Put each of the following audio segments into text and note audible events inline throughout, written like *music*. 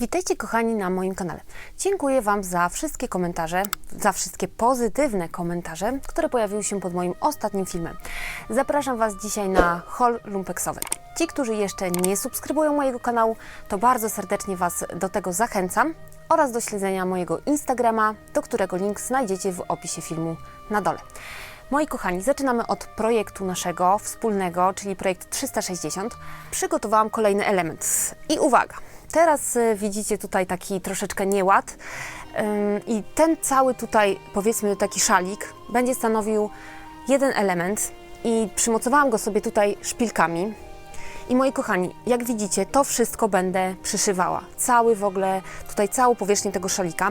Witajcie kochani na moim kanale. Dziękuję Wam za wszystkie komentarze, za wszystkie pozytywne komentarze, które pojawiły się pod moim ostatnim filmem. Zapraszam Was dzisiaj na haul lumpeksowy. Ci, którzy jeszcze nie subskrybują mojego kanału, to bardzo serdecznie Was do tego zachęcam oraz do śledzenia mojego Instagrama, do którego link znajdziecie w opisie filmu na dole. Moi kochani, zaczynamy od projektu naszego wspólnego, czyli projekt 360. Przygotowałam kolejny element. I uwaga, teraz y, widzicie tutaj taki troszeczkę nieład. I ten cały tutaj, powiedzmy, taki szalik będzie stanowił jeden element. I przymocowałam go sobie tutaj szpilkami. I moi kochani, jak widzicie, to wszystko będę przyszywała. Cały w ogóle, tutaj całą powierzchnię tego szalika.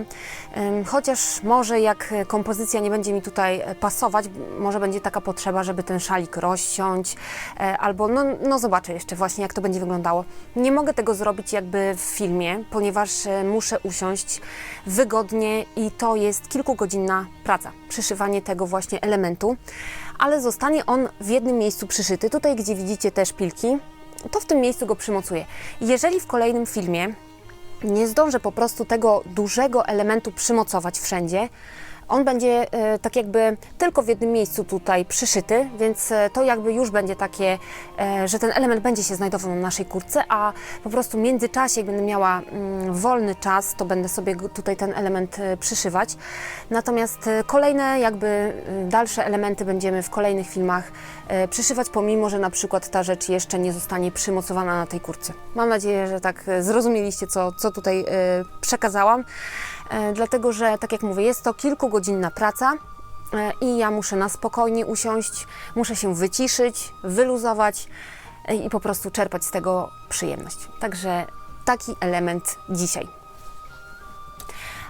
Chociaż może jak kompozycja nie będzie mi tutaj pasować, może będzie taka potrzeba, żeby ten szalik rozciąć, e, albo no, no zobaczę jeszcze właśnie, jak to będzie wyglądało. Nie mogę tego zrobić jakby w filmie, ponieważ e, muszę usiąść wygodnie i to jest kilkugodzinna praca, przyszywanie tego właśnie elementu, ale zostanie on w jednym miejscu przyszyty. Tutaj, gdzie widzicie te szpilki, to w tym miejscu go przymocuję. Jeżeli w kolejnym filmie nie zdążę po prostu tego dużego elementu przymocować wszędzie, on będzie e, tak jakby tylko w jednym miejscu tutaj przyszyty, więc e, to jakby już będzie takie, e, że ten element będzie się znajdował na naszej kurtce, a po prostu w międzyczasie, jak będę miała mm, wolny czas, to będę sobie tutaj ten element przyszywać. Natomiast kolejne jakby dalsze elementy będziemy w kolejnych filmach przyszywać, pomimo, że na przykład ta rzecz jeszcze nie zostanie przymocowana na tej kurtce. Mam nadzieję, że tak zrozumieliście, co, co tutaj przekazałam. E, dlatego że, tak jak mówię, jest to kilkugodzinna praca e, i ja muszę na spokojnie usiąść, muszę się wyciszyć, wyluzować e, i po prostu czerpać z tego przyjemność. Także taki element dzisiaj.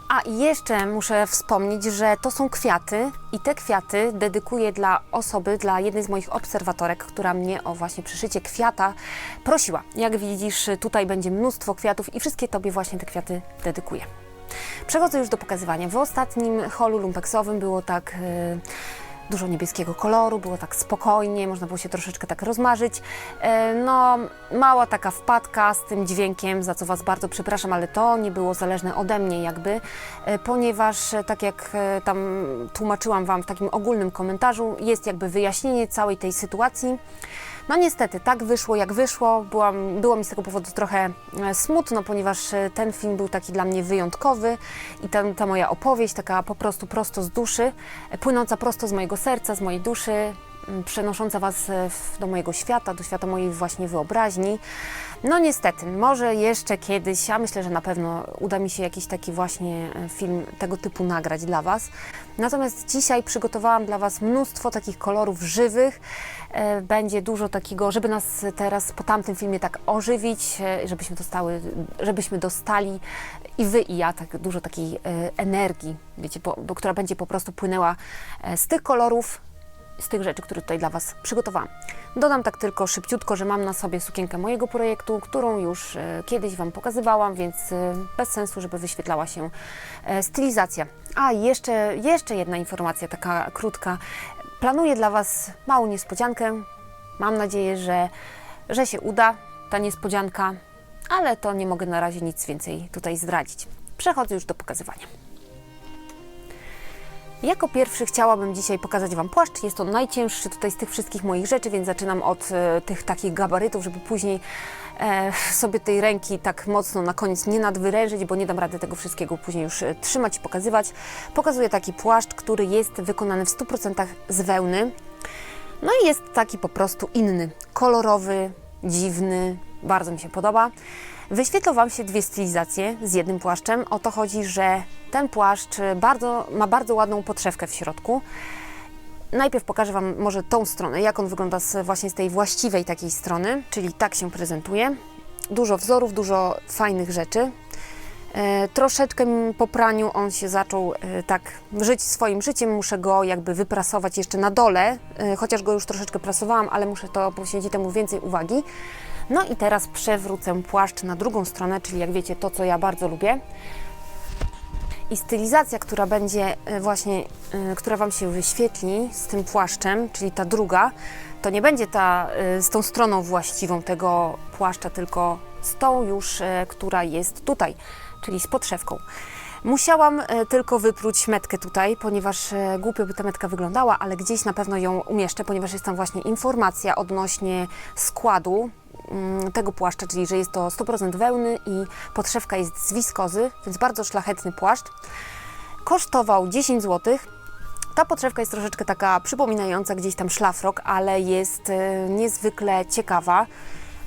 A jeszcze muszę wspomnieć, że to są kwiaty i te kwiaty dedykuję dla osoby, dla jednej z moich obserwatorek, która mnie o właśnie przyszycie kwiata prosiła. Jak widzisz, tutaj będzie mnóstwo kwiatów i wszystkie Tobie właśnie te kwiaty dedykuję. Przechodzę już do pokazywania. W ostatnim holu lumpeksowym było tak e, dużo niebieskiego koloru, było tak spokojnie, można było się troszeczkę tak rozmarzyć. E, no, mała taka wpadka z tym dźwiękiem, za co Was bardzo przepraszam, ale to nie było zależne ode mnie jakby, e, ponieważ tak jak tam tłumaczyłam Wam w takim ogólnym komentarzu, jest jakby wyjaśnienie całej tej sytuacji. No niestety, tak wyszło jak wyszło. Byłam, było mi z tego powodu trochę e, smutno, ponieważ e, ten film był taki dla mnie wyjątkowy i ta, moja opowieść, taka po prostu prosto z duszy, e, płynąca prosto z mojego serca, z mojej duszy, przenosząca Was e, do mojego świata, do świata mojej właśnie wyobraźni. No niestety, może jeszcze kiedyś, a myślę, że na pewno uda mi się jakiś taki właśnie e, film tego typu nagrać dla Was. Natomiast dzisiaj przygotowałam dla Was mnóstwo takich kolorów żywych. E, Będzie dużo takiego, żeby nas teraz po tamtym filmie tak ożywić, żebyśmy dostały, żebyśmy dostali i Wy i ja tak dużo takiej energii, wiecie, która będzie po prostu płynęła z tych kolorów, z tych rzeczy, które tutaj dla Was przygotowałam. Dodam tak tylko szybciutko, że mam na sobie sukienkę mojego projektu, którą już e, kiedyś Wam pokazywałam, więc e, bez sensu, żeby wyświetlała się e, stylizacja. A jeszcze, jeszcze jedna informacja, taka krótka. Planuję dla Was małą niespodziankę. Mam nadzieję, że, że się uda ta niespodzianka, ale to nie mogę na razie nic więcej tutaj zdradzić. Przechodzę już do pokazywania. Jako pierwszy chciałabym dzisiaj pokazać Wam płaszcz. Jest to najcięższy tutaj z tych wszystkich moich rzeczy, więc zaczynam od e, tych takich gabarytów, żeby później e, *laughs* sobie tej ręki tak mocno na koniec nie nadwyrężyć, bo nie dam rady tego wszystkiego później już e, trzymać i pokazywać. Pokazuję taki płaszcz, który jest wykonany w 100% z wełny. No i jest taki po prostu inny, kolorowy, dziwny, bardzo mi się podoba. Wyświetlą Wam się dwie stylizacje z jednym płaszczem. O to chodzi, że ten płaszcz bardzo, ma bardzo ładną podszewkę w środku. Najpierw pokażę Wam może tą stronę, jak on wygląda z, właśnie z tej właściwej takiej strony, czyli tak się prezentuje. Dużo wzorów, dużo fajnych rzeczy. E, troszeczkę po praniu on się zaczął e, tak żyć swoim życiem. Muszę go jakby wyprasować jeszcze na dole, e, chociaż go już troszeczkę prasowałam, ale muszę to poświęcić temu więcej uwagi. No i teraz przewrócę płaszcz na drugą stronę, czyli jak wiecie, to co ja bardzo lubię. I stylizacja, która będzie e, właśnie, e, która Wam się wyświetli z tym płaszczem, czyli ta druga, to nie będzie ta e, z tą stroną właściwą tego płaszcza, tylko z tą już, która jest tutaj, czyli z podszewką. Musiałam tylko wypróć metkę tutaj, ponieważ głupio by ta metka wyglądała, ale gdzieś na pewno ją umieszczę, ponieważ jest tam właśnie informacja odnośnie składu tego płaszcza, czyli że jest to 100% wełny i podszewka jest z wiskozy, więc bardzo szlachetny płaszcz. Kosztował 10 zł. Ta podszewka jest troszeczkę taka przypominająca gdzieś tam szlafrok, ale jest e, niezwykle ciekawa.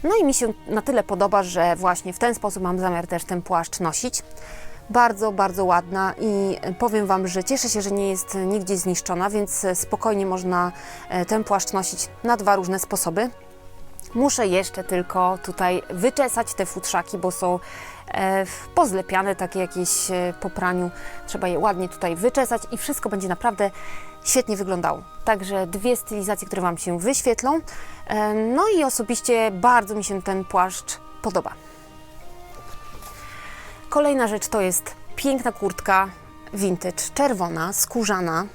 No i mi się na tyle podoba, że właśnie w ten sposób mam zamiar też ten płaszcz nosić. Bardzo, bardzo ładna i powiem Wam, że cieszę się, że nie jest nigdzie zniszczona, więc spokojnie można ten płaszcz nosić na dwa różne sposoby. Muszę jeszcze tylko tutaj wyczesać te futrzaki, bo są e, pozlepiane, takie jakieś e, po praniu. Trzeba je ładnie tutaj wyczesać i wszystko będzie naprawdę świetnie wyglądało. Także dwie stylizacje, które Wam się wyświetlą. E, no i osobiście bardzo mi się ten płaszcz podoba. Kolejna rzecz to jest piękna kurtka vintage, czerwona, skórzana,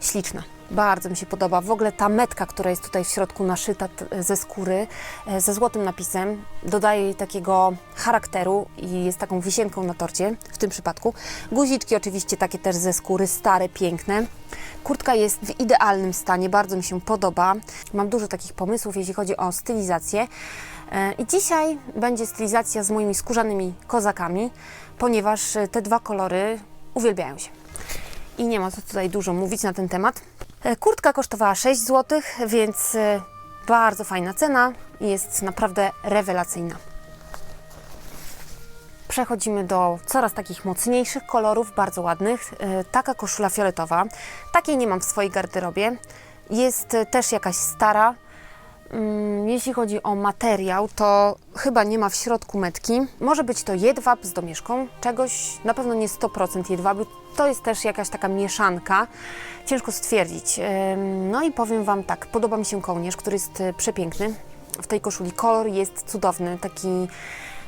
śliczna. Bardzo mi się podoba. W ogóle ta metka, która jest tutaj w środku naszyta ze skóry, e, ze złotym napisem, dodaje jej takiego charakteru i jest taką wisienką na torcie w tym przypadku. Guziczki oczywiście takie też ze skóry, stare, piękne. Kurtka jest w idealnym stanie, bardzo mi się podoba. Mam dużo takich pomysłów, jeśli chodzi o stylizację. E, I dzisiaj będzie stylizacja z moimi skórzanymi kozakami, ponieważ e, te dwa kolory uwielbiają się. I nie ma co tutaj dużo mówić na ten temat. E, Kurtka kosztowała 6 zł, więc e, bardzo fajna cena i jest naprawdę rewelacyjna. Przechodzimy do coraz takich mocniejszych kolorów, bardzo ładnych. E, Taka koszula fioletowa. Takiej nie mam w swojej garderobie. Jest też jakaś stara. Mm, Jeśli chodzi o materiał, to chyba nie ma w środku metki. Może być to jedwab z domieszką czegoś, na pewno nie 100% jedwabu. To jest też jakaś taka mieszanka, ciężko stwierdzić. No i powiem Wam tak, podoba mi się kołnierz, który jest e, przepiękny. W tej koszuli kolor jest cudowny, taki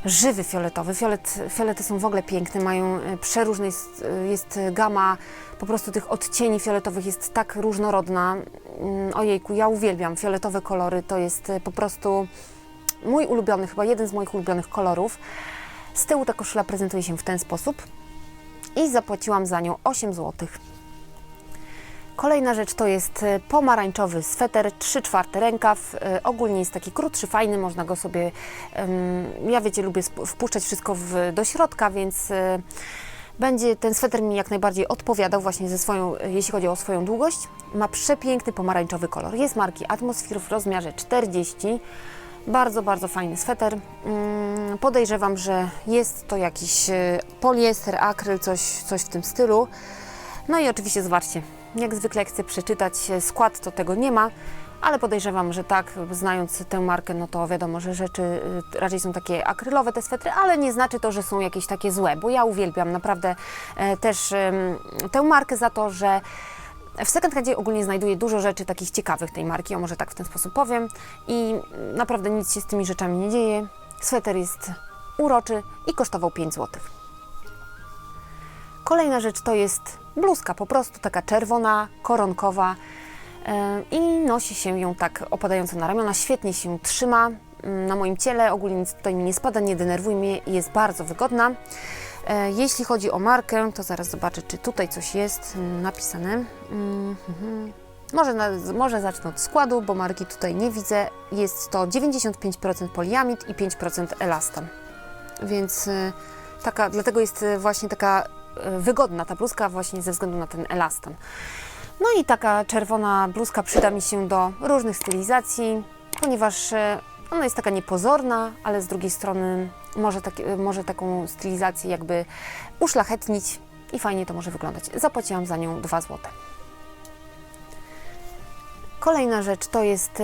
żywy fioletowy. Fiolet, fiolety są w ogóle piękne, mają e, przeróżne, jest, e, jest gama po prostu tych odcieni fioletowych jest tak różnorodna. Mm, Ojejku, ja uwielbiam fioletowe kolory, to jest e, po prostu mój ulubiony, chyba jeden z moich ulubionych kolorów. Z tyłu ta koszula prezentuje się w ten sposób i zapłaciłam za nią 8 zł. Kolejna rzecz to jest e, pomarańczowy sweter, 3 czwarte rękaw. E, Ogólnie jest taki krótszy, fajny, można go sobie, ja wiecie, lubię wpuszczać wszystko w, do środka, więc e, będzie ten sweter mi jak najbardziej odpowiadał właśnie ze swoją, jeśli chodzi o swoją długość. Ma przepiękny pomarańczowy kolor. Jest marki Atmosphere w rozmiarze 40. Bardzo, bardzo fajny sweter. Mm, Podejrzewam, że jest to jakiś poliester, akryl, coś, coś w tym stylu. No i oczywiście zobaczcie, jak zwykle jak chcę przeczytać e, skład, to tego nie ma, ale podejrzewam, że tak, znając tę markę, no to wiadomo, że rzeczy y, raczej są takie akrylowe te swetry, ale nie znaczy to, że są jakieś takie złe, bo ja uwielbiam naprawdę e, też tę markę za to, że w second handzie ogólnie znajduję dużo rzeczy takich ciekawych tej marki, o może tak w ten sposób powiem i naprawdę nic się z tymi rzeczami nie dzieje. Sweter jest uroczy i kosztował 5 złotych. Kolejna rzecz to jest bluzka, po prostu taka czerwona, koronkowa e, i nosi się ją tak opadająco na ramiona, świetnie się trzyma mm, na moim ciele, ogólnie nic tutaj mi nie spada, nie denerwuje mnie jest bardzo wygodna. E, Jeśli chodzi o markę, to zaraz zobaczę, czy tutaj coś jest mm, napisane. Mm, mhm. Może, może zacznę od składu, bo marki tutaj nie widzę. Jest to 95% poliamid i 5% elastan. Więc e, taka, dlatego jest właśnie taka wygodna ta bluzka właśnie ze względu na ten elastan. No i taka czerwona bluzka przyda mi się do różnych stylizacji, ponieważ e, ona jest taka niepozorna, ale z drugiej strony może, taki, może taką stylizację jakby uszlachetnić i fajnie to może wyglądać. Zapłaciłam za nią 2 zł. Kolejna rzecz to jest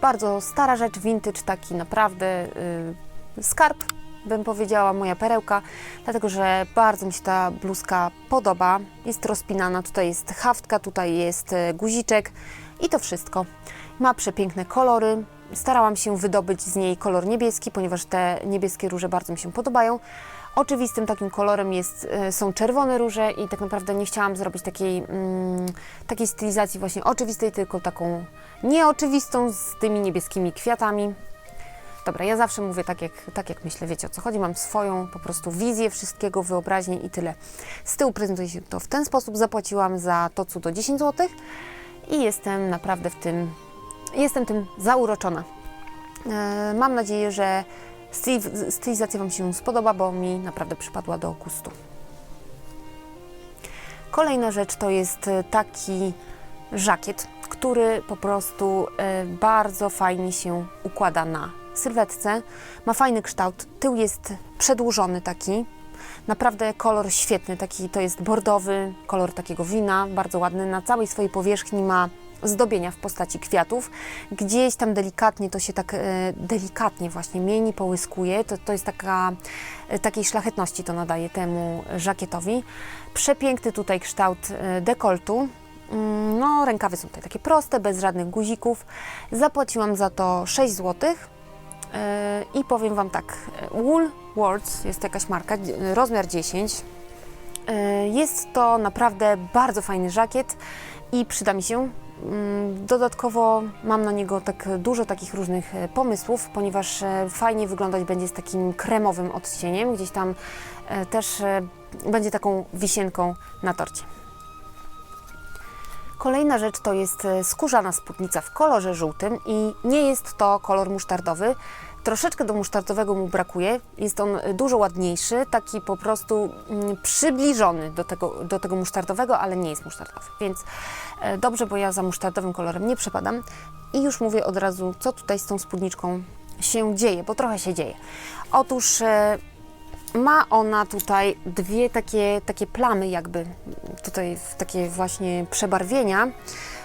bardzo stara rzecz, vintage, taki naprawdę skarb, bym powiedziała, moja perełka, dlatego że bardzo mi się ta bluzka podoba. Jest rozpinana, tutaj jest haftka, tutaj jest y, guziczek i to wszystko. Ma przepiękne kolory. Starałam się wydobyć z niej kolor niebieski, ponieważ te niebieskie róże bardzo mi się podobają. Oczywistym takim kolorem jest, e, są czerwone róże i tak naprawdę nie chciałam zrobić takiej, mm, takiej stylizacji właśnie oczywistej, tylko taką nieoczywistą z tymi niebieskimi kwiatami. Dobra, ja zawsze mówię tak jak, tak, jak myślę, wiecie o co chodzi. Mam swoją po prostu wizję wszystkiego, wyobraźnię i tyle. Z tyłu prezentuje się to w ten sposób. Zapłaciłam za to cudo 10 zł i jestem naprawdę w tym, jestem tym zauroczona. E, mam nadzieję, że styl- stylizacja Wam się spodoba, bo mi naprawdę przypadła do gustu. Kolejna rzecz to jest e, taki żakiet, który po prostu e, bardzo fajnie się układa na sylwetce. Ma fajny kształt, tył jest przedłużony taki. Naprawdę kolor świetny, taki to jest bordowy, kolor takiego wina, bardzo ładny. Na całej swojej powierzchni ma zdobienia w postaci kwiatów. Gdzieś tam delikatnie to się tak e, delikatnie właśnie mieni, połyskuje. To, to jest taka, e, takiej szlachetności to nadaje temu żakietowi. Przepiękny tutaj kształt e, dekoltu. Mm, No, rękawy są tutaj takie proste, bez żadnych guzików. Zapłaciłam za to 6 zł. I powiem Wam tak, e, Wool Words jest jakaś marka, rozmiar 10. E, Jest to naprawdę bardzo fajny żakiet i przyda mi się. Mm, Dodatkowo mam na niego tak dużo takich różnych e, pomysłów, ponieważ e, fajnie wyglądać będzie z takim kremowym odcieniem. Gdzieś tam e, też e, będzie taką wisienką na torcie. Kolejna rzecz to jest e, skórzana spódnica w kolorze żółtym i nie jest to kolor musztardowy. Troszeczkę do musztardowego mu brakuje. Jest on e, dużo ładniejszy, taki po prostu mm, przybliżony do tego, do tego musztardowego, ale nie jest musztardowy. Więc e, dobrze, bo ja za musztardowym kolorem nie przepadam. I już mówię od razu, co tutaj z tą spódniczką się dzieje, bo trochę się dzieje. Otóż ma ona tutaj dwie takie, takie plamy, jakby tutaj takie właśnie przebarwienia,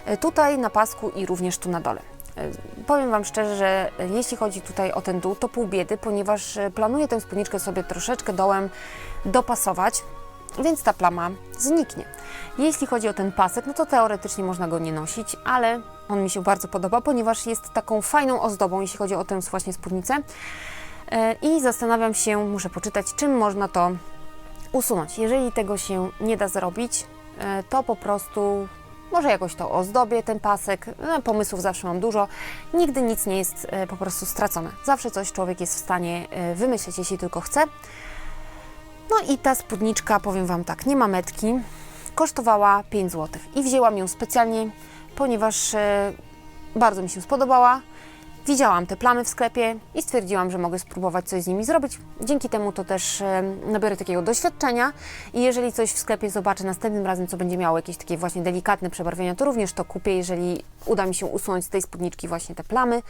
e, tutaj na pasku i również tu na dole. E, Powiem Wam szczerze, że jeśli chodzi tutaj o ten dół, to pół biedy, ponieważ e, planuję tę spódniczkę sobie troszeczkę dołem dopasować, więc ta plama zniknie. Jeśli chodzi o ten pasek, no to teoretycznie można go nie nosić, ale on mi się bardzo podoba, ponieważ jest taką fajną ozdobą, jeśli chodzi o tę właśnie spódnicę. E, I zastanawiam się, muszę poczytać, czym można to usunąć. Jeżeli tego się nie da zrobić, e, to po prostu może jakoś to ozdobię, ten pasek. No, pomysłów zawsze mam dużo. Nigdy nic nie jest e, po prostu stracone. Zawsze coś człowiek jest w stanie e, wymyśleć, jeśli tylko chce. No i ta spódniczka, powiem Wam tak, nie ma metki. Kosztowała 5 zł i wzięłam ją specjalnie, ponieważ e, bardzo mi się spodobała. Widziałam te plamy w sklepie i stwierdziłam, że mogę spróbować coś z nimi zrobić. Dzięki temu to też e, nabiorę takiego doświadczenia i jeżeli coś w sklepie zobaczę następnym razem, co będzie miało jakieś takie właśnie delikatne przebarwienia, to również to kupię, jeżeli uda mi się usunąć z tej spódniczki właśnie te plamy.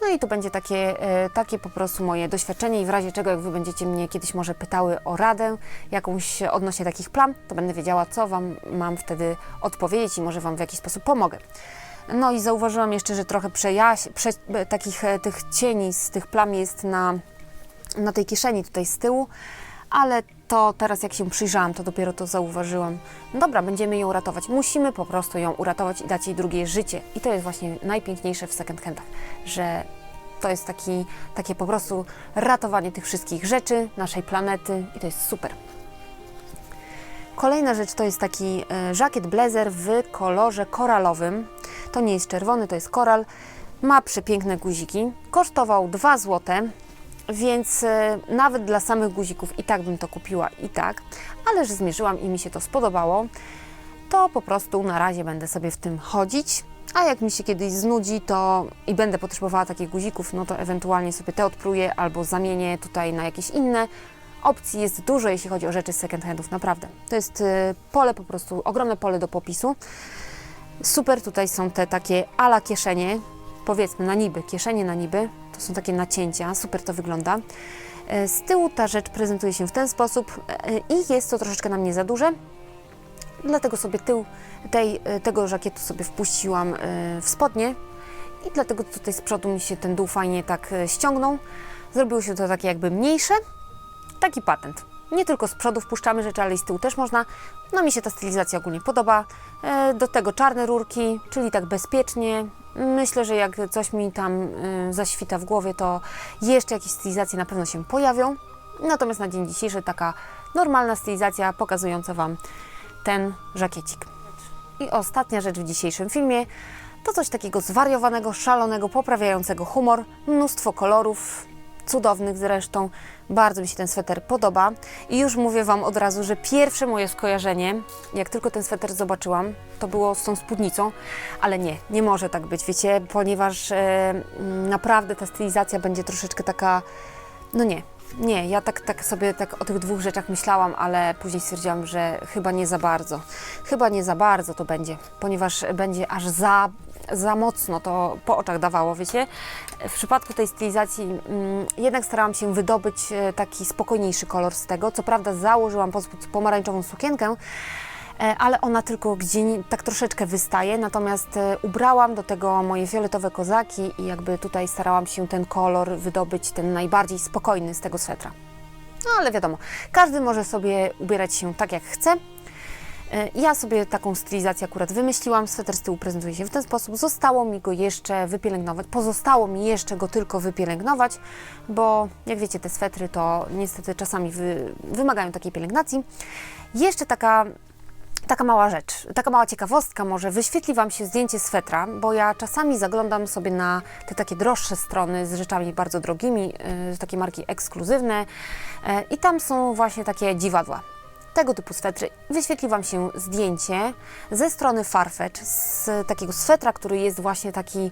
No i to będzie takie, e, takie po prostu moje doświadczenie i w razie czego, jak Wy będziecie mnie kiedyś może pytały o radę jakąś odnośnie takich plam, to będę wiedziała, co Wam mam wtedy odpowiedzieć i może Wam w jakiś sposób pomogę. No i zauważyłam jeszcze, że trochę przejaś, prze, takich e, tych cieni z tych plam jest na, na tej kieszeni tutaj z tyłu, ale to teraz jak się przyjrzałam, to dopiero to zauważyłam. No dobra, będziemy ją ratować. Musimy po prostu ją uratować i dać jej drugie życie. I to jest właśnie najpiękniejsze w second handach, że to jest taki, takie po prostu ratowanie tych wszystkich rzeczy, naszej planety i to jest super. Kolejna rzecz to jest taki e, żakiet blazer w kolorze koralowym. To nie jest czerwony, to jest koral. Ma przepiękne guziki. Kosztował 2 zł, więc e, nawet dla samych guzików i tak bym to kupiła i tak, ale że zmierzyłam i mi się to spodobało, to po prostu na razie będę sobie w tym chodzić. A jak mi się kiedyś znudzi, to i będę potrzebowała takich guzików, no to ewentualnie sobie te odpruję albo zamienię tutaj na jakieś inne. Opcji jest dużo, jeśli chodzi o rzeczy z second handów, naprawdę. To jest e, pole po prostu, ogromne pole do popisu. Super tutaj są te takie ala kieszenie, powiedzmy na niby, kieszenie na niby, to są takie nacięcia, super to wygląda. E, Z tyłu ta rzecz prezentuje się w ten sposób e, i jest to troszeczkę na mnie za duże, dlatego sobie tył tej, e, tego żakietu sobie wpuściłam w spodnie i dlatego tutaj z przodu mi się ten dół fajnie tak ściągnął. Zrobiło się to takie jakby mniejsze, taki patent. Nie tylko z przodu wpuszczamy rzeczy, ale i z tyłu też można. No mi się ta stylizacja ogólnie podoba. E, Do tego czarne rurki, czyli tak bezpiecznie. Myślę, że jak coś mi tam e, zaświta w głowie, to jeszcze jakieś stylizacje na pewno się pojawią. Natomiast na dzień dzisiejszy taka normalna stylizacja pokazująca Wam ten żakiecik. I ostatnia rzecz w dzisiejszym filmie To coś takiego zwariowanego, szalonego, poprawiającego humor, mnóstwo kolorów, cudownych zresztą. Bardzo mi się ten sweter podoba. I już mówię Wam od razu, że pierwsze moje skojarzenie, jak tylko ten sweter zobaczyłam, to było z tą spódnicą, ale nie, nie może tak być, wiecie, ponieważ e, naprawdę ta stylizacja będzie troszeczkę taka, no nie, nie, ja tak, tak sobie tak o tych dwóch rzeczach myślałam, ale później stwierdziłam, że chyba nie za bardzo. Chyba nie za bardzo to będzie, ponieważ będzie aż za, za mocno to po oczach dawało, wiecie. W przypadku tej stylizacji mm, jednak starałam się wydobyć e, taki spokojniejszy kolor z tego. Co prawda założyłam pomarańczową sukienkę, e, ale ona tylko gdzie tak troszeczkę wystaje, natomiast e, ubrałam do tego moje fioletowe kozaki i jakby tutaj starałam się ten kolor wydobyć, ten najbardziej spokojny z tego swetra. No ale wiadomo, każdy może sobie ubierać się tak jak chce. E, Ja sobie taką stylizację akurat wymyśliłam. Sweter z tyłu prezentuje się w ten sposób. Zostało mi go jeszcze wypielęgnować. Pozostało mi jeszcze go tylko wypielęgnować, bo jak wiecie, te swetry to niestety czasami wy, wymagają takiej pielęgnacji. Jeszcze taka Taka mała rzecz, taka mała ciekawostka może, wyświetli Wam się zdjęcie swetra, bo ja czasami zaglądam sobie na te takie droższe strony z rzeczami bardzo drogimi, yy, takie marki ekskluzywne yy, i tam są właśnie takie dziwadła. Tego typu swetry. Wyświetli Wam się zdjęcie ze strony Farfetch, z takiego swetra, który jest właśnie taki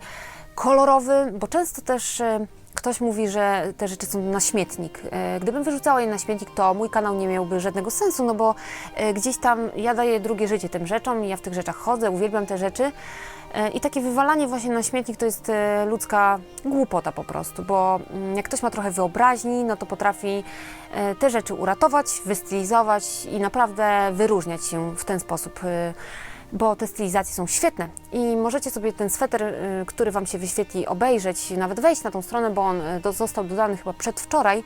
kolorowy, bo często też e, ktoś mówi, że te rzeczy są na śmietnik. E, Gdybym wyrzucała je na śmietnik, to mój kanał nie miałby żadnego sensu, no bo e, gdzieś tam ja daję drugie życie tym rzeczom ja w tych rzeczach chodzę, uwielbiam te rzeczy. E, I takie wywalanie właśnie na śmietnik to jest e, ludzka głupota po prostu, bo mm, jak ktoś ma trochę wyobraźni, no to potrafi e, te rzeczy uratować, wystylizować i naprawdę wyróżniać się w ten sposób. bo te stylizacje są świetne i możecie sobie ten sweter, który Wam się wyświetli, obejrzeć, nawet wejść na tą stronę, bo on został dodany chyba przedwczoraj.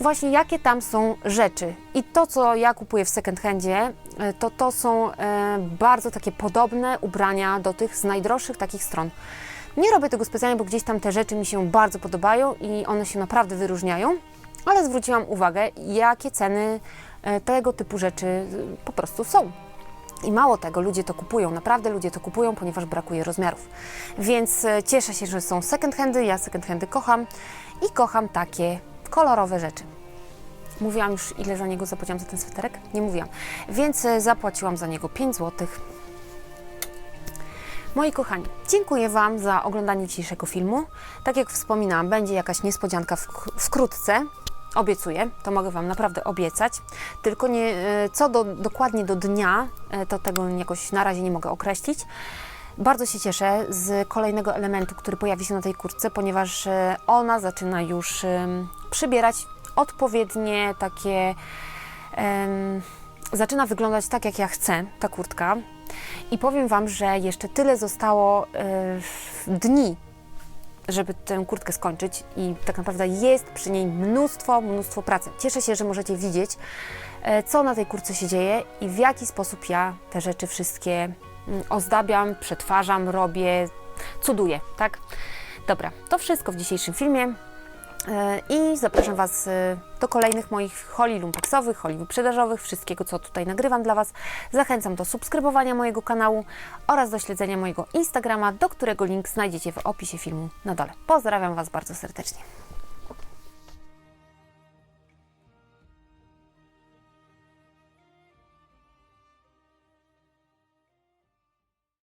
Właśnie jakie tam są rzeczy. I to, co ja kupuję w second handzie, y, to to są y, bardzo takie podobne ubrania do tych z najdroższych takich stron. Nie robię tego specjalnie, bo gdzieś tam te rzeczy mi się bardzo podobają i one się naprawdę wyróżniają, ale zwróciłam uwagę, jakie ceny y, tego typu rzeczy po prostu są. I mało tego, ludzie to kupują, naprawdę ludzie to kupują, ponieważ brakuje rozmiarów. Więc e, cieszę się, że są second handy, ja second handy kocham i kocham takie kolorowe rzeczy. Mówiłam już, ile za niego zapłaciłam za ten sweterek? Nie mówiłam. Więc e, zapłaciłam za niego 5 zł. Moi kochani, dziękuję Wam za oglądanie dzisiejszego filmu. Tak jak wspominałam, będzie jakaś niespodzianka wkrótce. Obiecuję, to mogę Wam naprawdę obiecać. Tylko nie, e, co do, dokładnie do dnia, e, to tego jakoś na razie nie mogę określić. Bardzo się cieszę z kolejnego elementu, który pojawi się na tej kurtce, ponieważ e, ona zaczyna już em, przybierać odpowiednie takie. zaczyna wyglądać tak, jak ja chcę, ta kurtka. I powiem Wam, że jeszcze tyle zostało e, dni, żeby tę kurtkę skończyć i tak naprawdę jest przy niej mnóstwo, mnóstwo pracy. Cieszę się, że możecie widzieć, e, co na tej kurtce się dzieje i w jaki sposób ja te rzeczy wszystkie ozdabiam, przetwarzam, robię, cuduję, tak? Dobra, to wszystko w dzisiejszym filmie. E, I zapraszam Was e, do kolejnych moich holi lumpeksowych, holi wyprzedażowych, wszystkiego co tutaj nagrywam dla Was. Zachęcam do subskrybowania mojego kanału oraz do śledzenia mojego Instagrama, do którego link znajdziecie w opisie filmu na dole. Pozdrawiam Was bardzo serdecznie.